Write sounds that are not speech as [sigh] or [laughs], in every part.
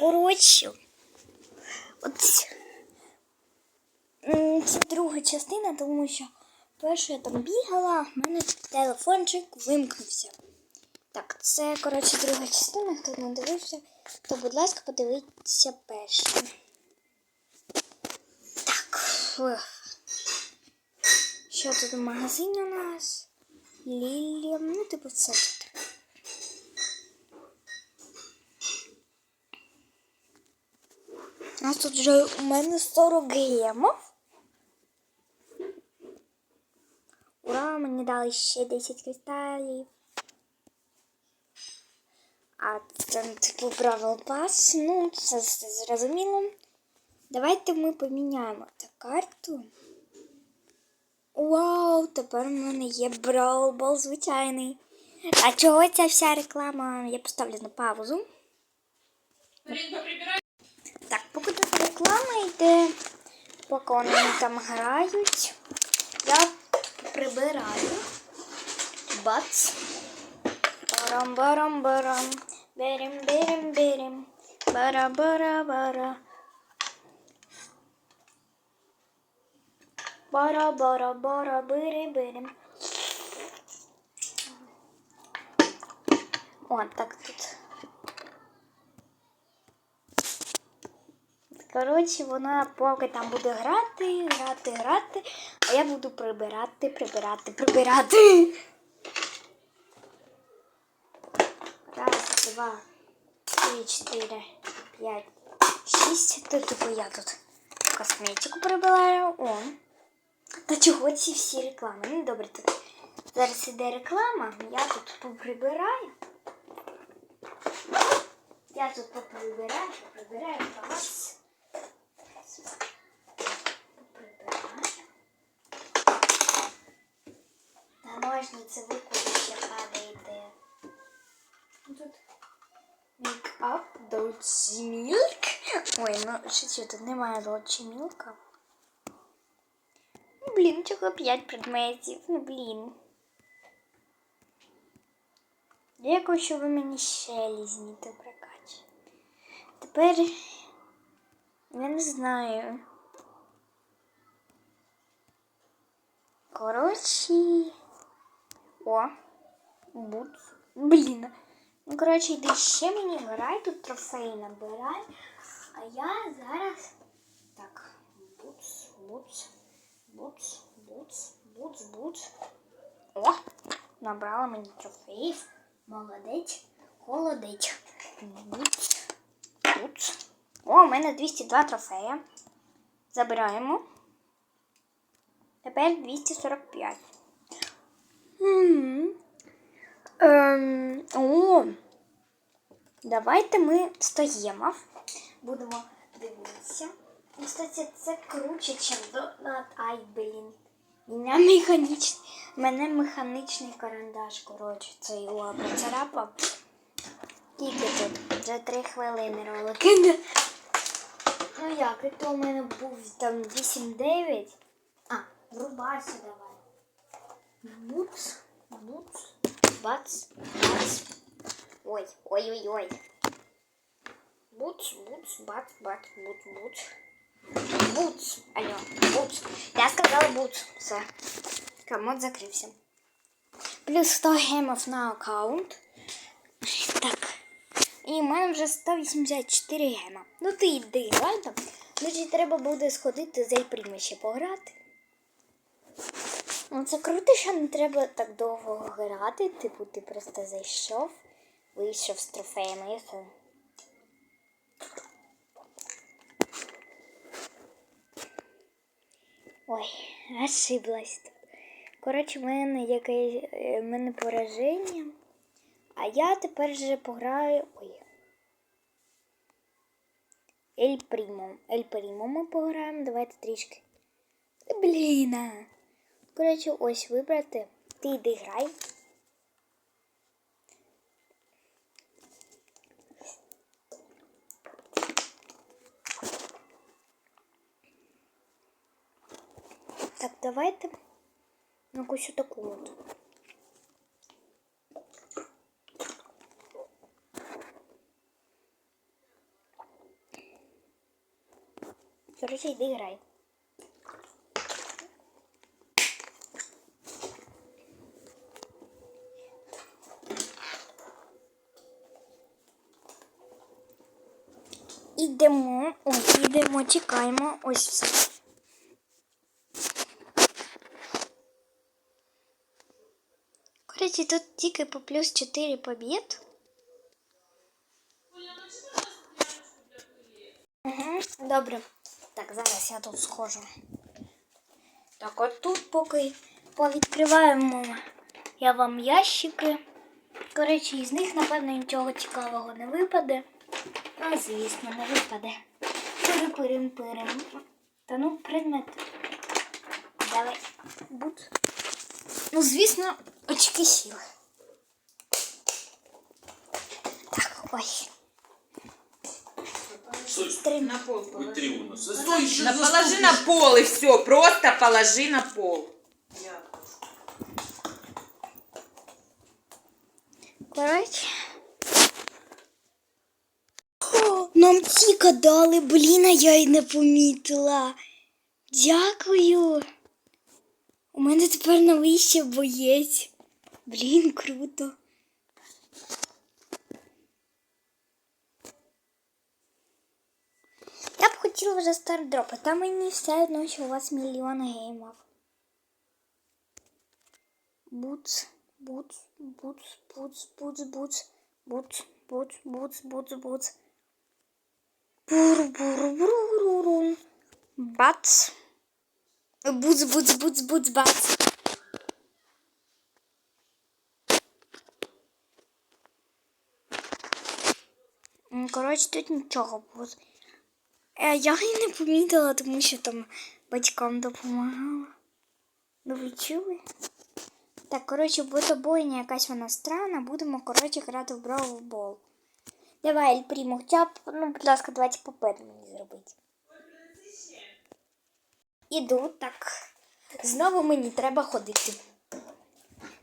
Коротше. От це друга частина, тому що перша я там бігала, в мене телефончик вимкнувся. Так, це, коротше, друга частина, хто не дивився, то, будь ласка, подивіться першу. Так. Що тут в магазині у нас? Лілія, ну, типу, все У нас тут вже у мене 40 гемов. Ура, мені дали ще 10 кристалів. А це типу правил пас. Ну, це все зрозуміло. Давайте ми поміняємо ту карту. Вау, тепер у мене є браулбол звичайний. А чого ця вся реклама? Я поставлю на паузу. Так, Поки тут реклама йде, поки вони там грають, я прибираю. Бац. Барам-барам-барам. Берем-берем-берем. Бара-бара-бара. Бара-бара-бара, бери-берем. Вот так тут Коротше, вона поки там буде грати, грати, грати, а я буду прибирати, прибирати, прибирати. Раз, два, три, чотири, п'ять, шість. Тут типу я тут косметику прибираю. О. Та чого ці всі реклами? Ну добре, тут зараз іде реклама, я тут поприбираю. Я тут поприбираю, поприбираю палац. Поприбираю. Та ножниці викупити падаєте. Ну, Тут мейкап, Dolce Milk. Ой, ну що тут немає Dolce Milk. Ну, блін, чого 5 предметів? Ну, блін. Дякую, що ви мені ще лізніте прокачі. Тепер я не знаю. Коротше. О, бут. Блін. Ну, коротше, йди ще мені грай, тут трофеї набирай. А я зараз. Так, буц, буц, буц, буц, буц, буц. О, набрала мені трофеїв. Молодець, холодець. Буц, буц. О, у мене 202 трофея. Забираємо. Тепер 245. Ем, о, давайте ми стоїмо. Будемо дивитися. Ну, Кстати, це круче, ніж донат. Ай, блін. Мене механічний, мене механічний карандаш, коротше, цей його поцарапав. Тільки тут вже три хвилини ролики. Ну як, і то у мене був там 8-9. А, врубайся давай. Буц, буц, бац, бац. Ой, ой-ой-ой. Буц, буц, бац, бац, буц, буц. Буц, алло, буц. Я сказала буц. Все. Комод закрився. Плюс 100 гемов на аккаунт. Так. І в мене вже 184 гема. Ну ти йди, ладно? Ну чи треба буде сходити за ще пограти. Ну це круто, що не треба так довго грати. Типу, ти просто зайшов, вийшов з трофеями і все. Ой, ошиблась тут. Коротше, в мене якесь е, в мене пораження. А я тепер вже пограю. Ой. Ель Прімо. Ель Прімо ми пограємо. Давайте трішки. Блін. Коротше, ось вибрати. Ти йди грай. Так, давайте на якусь таку от. Короче, йди грай. Ідемо, ось, ідемо, чекаємо, ось все. Короче, тут тільки по плюс 4 побід. Угу, добре. Так, зараз я тут схожу. Так, от тут поки повідкриваємо я вам ящики. Коротше, із них, напевно, нічого цікавого не випаде. А, звісно, не випаде. Пирим-пирим-пирим. Та ну, предмет. Давай. Бут. Ну, звісно, очки сіли. Так, ой. Стой, На пол положи. вытри у нас. Стой, еще На, положи на пол и все. Просто положи на пол. Коротше. О, нам тіка дали, блін, а я й не помітила. Дякую. У мене тепер новий ще боєць. Блін, круто. Я б хотіла вже стардропи, та мені все одно, що у вас мільйон бутс, бутс, бутс. бур бур бур бур бур Бац. Буц, буц, буц, буц, бац. Коротше, тут нічого було. Е, Я і не помітила, тому що там батькам допомагала. Ну ви чули? Так, коротше, буде бойня якась вона странна. Будемо, коротше, грати в Brawl Ball. Давай, Ель Прімо, хоча б, ну, будь ласка, давайте попит мені зробити. Іду, так. Знову мені треба ходити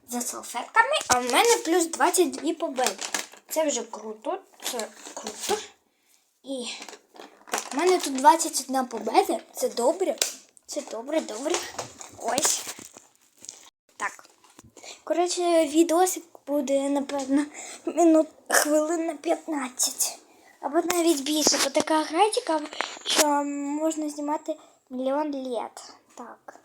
за салфетками, а в мене плюс 22 победи. Це вже круто, це круто. І так, в мене тут 21 победа. Це добре. Це добре, добре. Ось. Коротше, відосик буде, напевно, минут хвилин на 15. Або навіть більше, бо така гра цікава, що можна знімати мільйон літ. Так.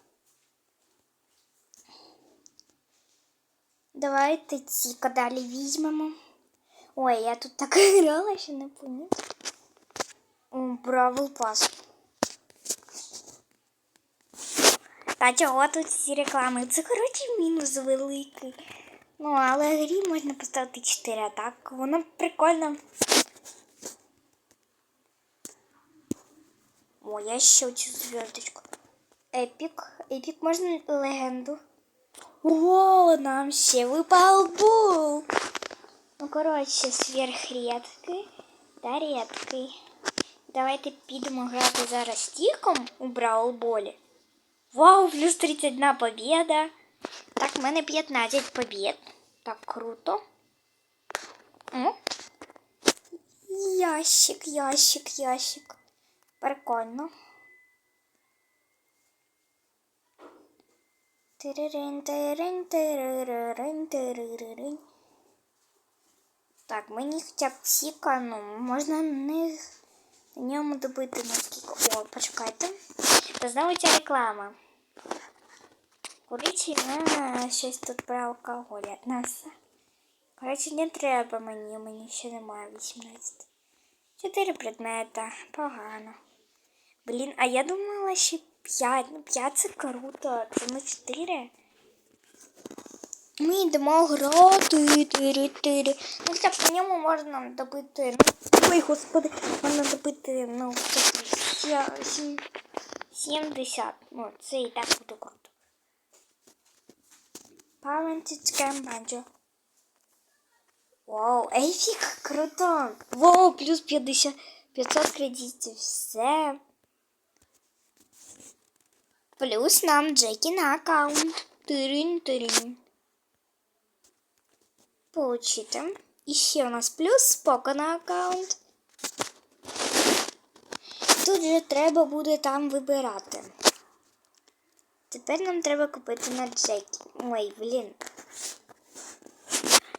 Давайте ці далі візьмемо. Ой, я тут так [laughs] грала, що не помітила. Бравл пас. Та чого тут ці реклами? Це, коротше, мінус великий. Ну, але грі можна поставити 4, а так воно прикольно. О, я ще цю зв'язочку. Епік. Епік можна легенду. О, нам ще випав бул. Ну, коротше, сверхрідкий та рідкий. Давайте підемо грати зараз стіком у Браулболі. Вау, плюс 31 победа. Так, в мене 15 побед. Так, круто. О. Ящик, ящик, ящик. Прикольно. Так, мені хоча б ціка, ну, можна не на ньому добити наскільки. О, почекайте. Та знову ця реклама. Коротше, на щось тут про алкоголь. Нас. Коротше, не треба мені, мені ще немає 18. Чотири предмета. Погано. Блін, а я думала, що 5. Ну, 5 це круто. Це на 4. Ми йдемо грати. Тири, тири. Ну, хоча по ньому можна добити. Ну, ой, господи, можна добити, ну, сім- сім- 70. Ну, це і так буде круто. Parented Scam Banjo. Вау, ейфік, круто. Вау, плюс 50, 500 кредитів. Все. Плюс нам Джекі на аккаунт. Тирин-тирин. Получите. І ще у нас плюс спока на аккаунт. Тут Отже, треба буде там вибирати. Тепер нам треба купити на Джекі. Ой, блін.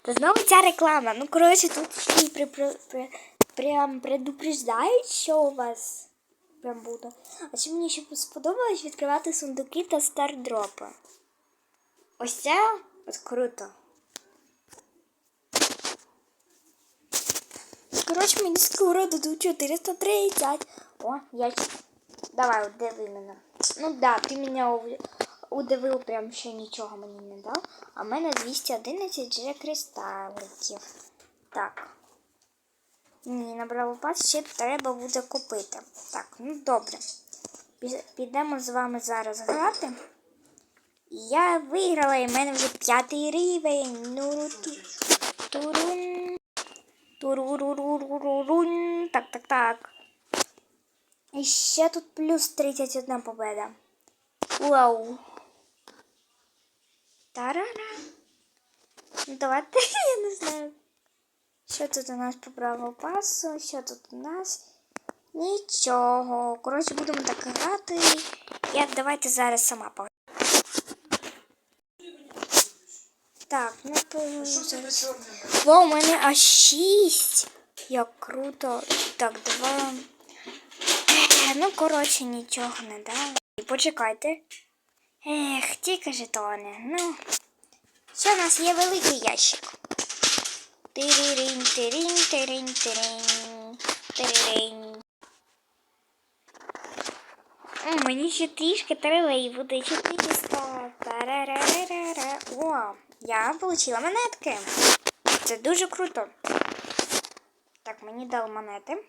Та знову ця реклама. Ну, коротше, тут й при, при, при, прям предупреждають, що у вас прям буде. А ще мені ще сподобалось відкривати сундуки та стардропи. Ось це от круто. Коротше, мені скоро дадуть 430. О, я Давай, удиви мене. Ну да, ти мене удивив, прям ще нічого мені не дав. А в мене 211 же кристаликів. Так. Ні, на бравопас ще треба буде купити. Так, ну добре. Підемо з вами зараз грати. Я виграла, і в мене вже п'ятий рівень. Ну, ту, турун. Так, так, так. І ще тут плюс 31 победа. Вау. Тарара. Ну, давайте, я не знаю. Що тут у нас по правому пасу? Що тут у нас? Нічого. Коротше, будемо так грати. Я давайте зараз сама пограю. Так, ну по зараз. Вау, у мене аж шість. Як круто. Так, два. Ну, коротше, нічого не дали. Почекайте. Ех, тільки жетони. Ну. Ще в нас є великий ящик. Тиририн, тирин, тирин, тирин, тирин. О, мені ще трішки треба і буде 400. Тарарарарара. О, я отримала монетки. Це дуже круто. Так, мені дали монети.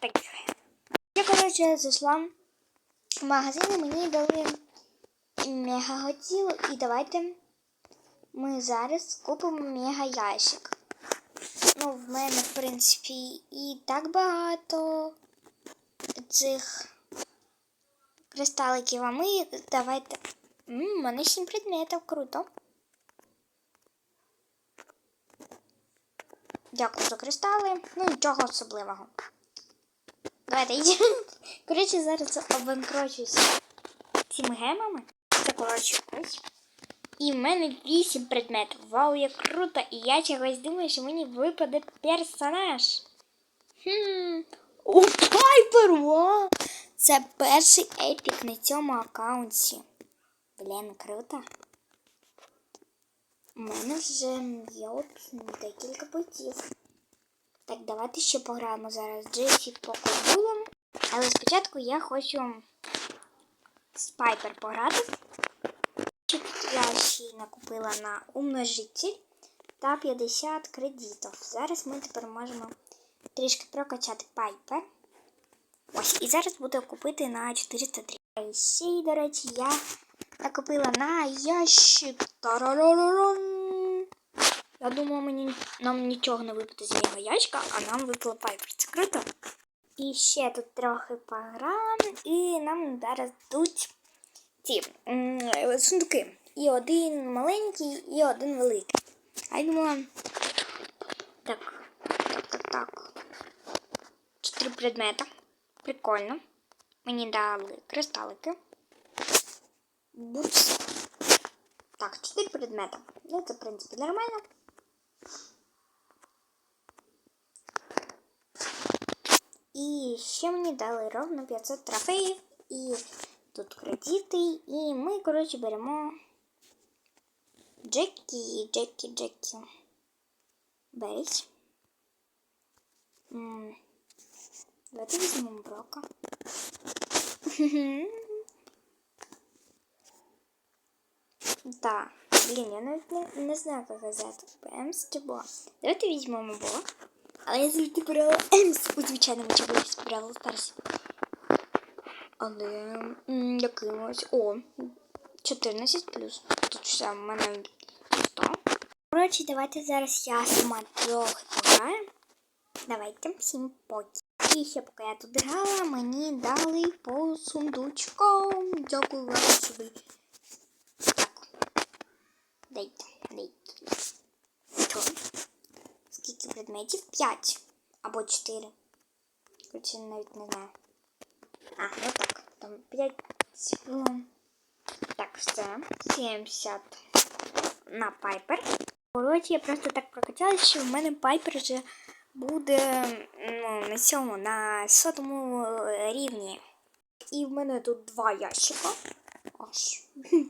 Так. Я, коротше, зайшла в магазин і мені дали мега готіло. І давайте ми зараз купимо мега ящик. Ну, в мене, в принципі, і так багато цих кристаликів, а ми давайте. У мене 7 предметів, круто. Дякую за кристали. Ну, нічого особливого. Давайте йдемо. Коротше, зараз обанкрочуся цими гемами. Це коротше ось. І в мене 8 предметів. Вау, як круто! І я чогось думаю, що мені випаде персонаж. Хм. О, Пайпер! Вау! Це перший епік на цьому аккаунті. Блін, круто. У мене вже є от декілька ботів. Так, давайте ще пограємо зараз Джесі по кобулам. Але спочатку я хочу з Пайпер пограти. Я ще накупила на умножитель та 50 кредитів. Зараз ми тепер можемо трішки прокачати Пайпер. Ось, і зараз буду купити на 403. І ще й, до речі, я накупила на ящик. Я думала, мені нам нічого не випаде з нього ящика, а нам випало пайпер. Це круто. І ще тут трохи пограємо, і нам зараз дадуть ці сундуки. І один маленький, і один великий. А думала. Так, так, так, так. Чотири предмета. Прикольно. Мені дали кристалики. Бупс. Так, чотири предмета. Ну, це, в принципі, нормально. І ще мені дали ровно 500 трофеїв. І тут кредити. І ми, коротше, беремо Джекі, Джекі, Джекі. Беріть. Давайте візьмемо Брока. Так, блін, я навіть не, не знаю, як казати. Емс чи Бо. Давайте візьмемо Бо. Але я завжди брала Емс у звичайному Бо брала старші. Але якимось. О, 14 плюс. Тут все в мене 100. Коротше, давайте зараз я сама трохи пограю. Давайте всім поки. І ще поки я тут грала, мені дали по сундучкам. Дякую вам, що ви. Дайте, дайте. Що? Скільки предметів? П'ять або чотири. Короче, навіть не знаю. А, ну так, там 5 хвилин. Так, все. 70 на пайпер. Коротше, я просто так прокачалась, що в мене пайпер вже буде ну, на цьому, на сотому е, рівні. І в мене тут два ящика. Аж. [laughs]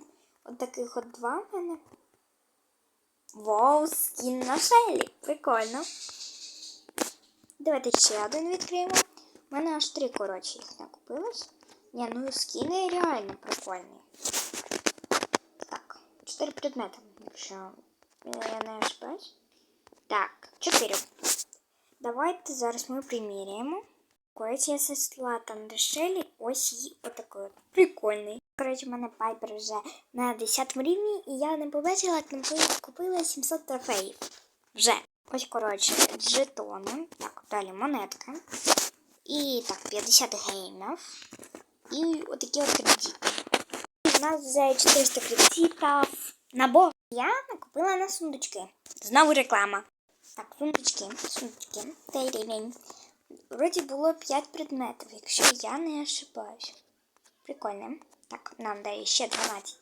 От таких от два в мене. Вау, скін на шелі. Прикольно. Давайте ще один відкриємо. У мене аж три, коротше, їх накупилось. Ні, ну скіни реально прикольні. Так, чотири предмети, якщо я не ошибаюсь. Так, чотири. Давайте зараз ми приміряємо. Коротше, я сосла там дешелі, ось її отакий от. Прикольний. Коротше, в мене пайпер вже на 10 рівні, і я не побачила, як там купила 700 трофеїв. Вже. Ось, коротше, жетони. Так, далі монетка. І так, 50 геймів. І отакі от кредити. У нас вже 400 кредитів. Набор. Я накупила на сундучки. Знову реклама. Так, сундучки, сундучки. Тей-дей-дей. Вроді було 5 предметів, якщо я не ошибаюсь. Прикольно. Так, нам дає ще 12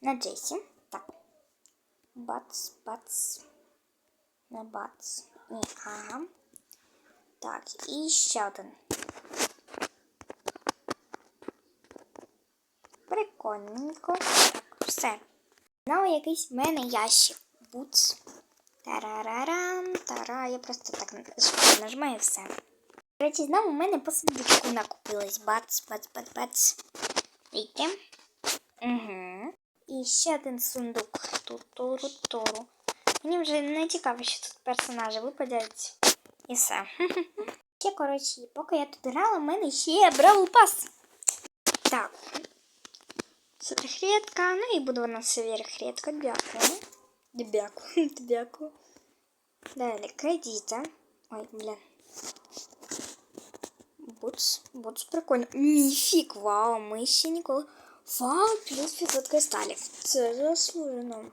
на Джесі. Так. Бац, бац. Не бац. Ні, ага. Так, і ще один. Прикольненько. Так, все. Знову якийсь в мене ящик. Буц. Тарарарам, тара. Я просто так нажимаю все. До речі, знову в мене по сундучку накупилось. Бац, бац, бац, бац. Видите? Угу. І ще один сундук. Ту-туру-туру. Мені вже не цікаво, що тут персонажі випадять. І все. Ще, коротше, поки я тут грала, в мене ще бравл пас. Так. Суперхрєтка. Ну і буде вона суперхрєтка. Дякую. Дякую. [laughs] Дякую. Далі кредита. Ой, блін. Буц. Буц прикольно. Міфік, вау, ми ще ніколи. Вау, плюс 500 кристалів. Це заслужено.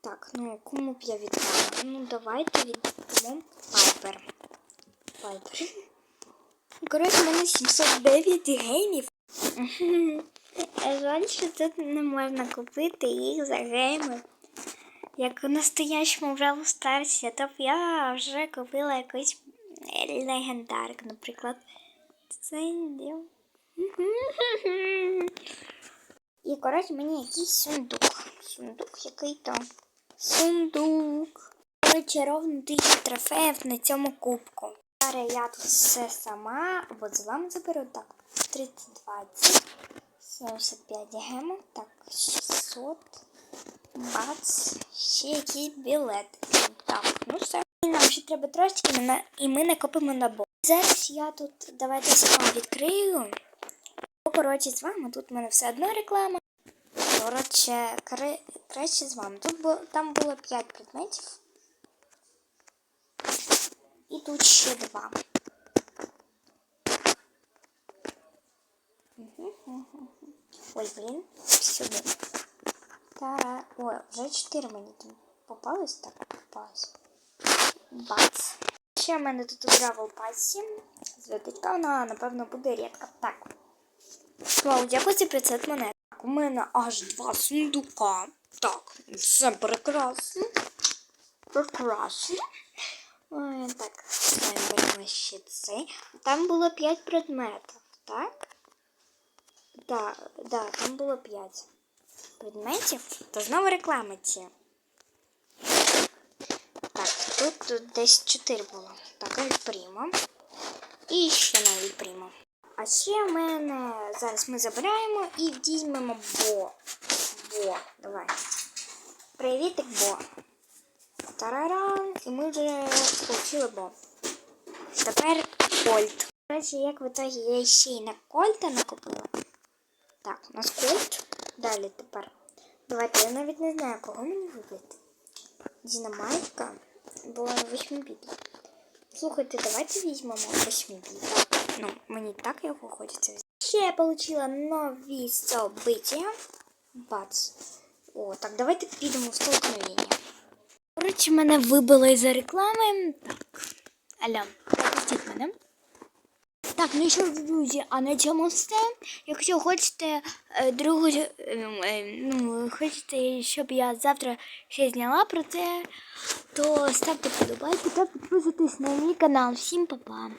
Так, ну кому б я віддала? Ну давайте віддамо Пайпер. Пайпер. Коротше, в мене 709 геймів. [laughs] Жаль, що тут не можна купити їх за гейми. Як у настоящому Бравл Старсі, то я вже купила якусь легендарку, наприклад. Це дів. [laughs] І, коротше, мені якийсь сундук. Сундук який-то. Сундук. Коротше, ровно тисячу трофеїв на цьому кубку. Зараз я тут все сама, от з вами заберу так. 30, 20, 75 гемов, так, 600, бац, ще якісь білети. Так, ну все. Нам ще треба ми- і ми накопимо набор. Зараз я тут, давайте сама відкрию. Ну, Коротше, з вами тут в мене все одно реклама. Коротше, краще з вами. Тут було, там було 5 предметів. І тут ще два. Мгм, мгм. Ой, блін, сюди. Та, ой, вже 4 мені там попалось, так попалось. Бац. Ще в мене тут у Бравл Пасі. Зв'язочка, вона, напевно, буде рідка. Так. Вау, дякую за 500 монет. Так, у мене аж два сундука. Так, все прекрасно. Прекрасно. Ой, так, беремо ще цей. Там було 5 предметів, так? Да, да, там було 5 предметів. То знову реклама ці. Тут, десь 4 було. Так, відпрімо. І ще навіть приймо. А ще в мене зараз ми забираємо і візьмемо Бо. Бо. Давай. Привітик, Бо. Тарарам. І ми вже отримали Бо. Тепер Кольт. До як в итогі я ще й на Кольта накупила. Так, у нас Кольт. Далі тепер. Давайте, я навіть не знаю, кого мені вибрати. Дінамайка. Бо 8 біт. Слухайте, давайте візьмемо 8 біт. Ну, мені так його хочеться взяти. Ще я отримала нові собиття. Бац. О, так, давайте підемо в столкновення. Коротше, мене вибило із-за реклами. Так. Алло, пропустіть мене. Так, ну що, друзі, а на цьому все. Якщо хочете е, другу, е, е, ну, хочете, щоб я завтра ще зняла про це, то ставте подобайки та підписуйтесь на мій канал. Всім па-па!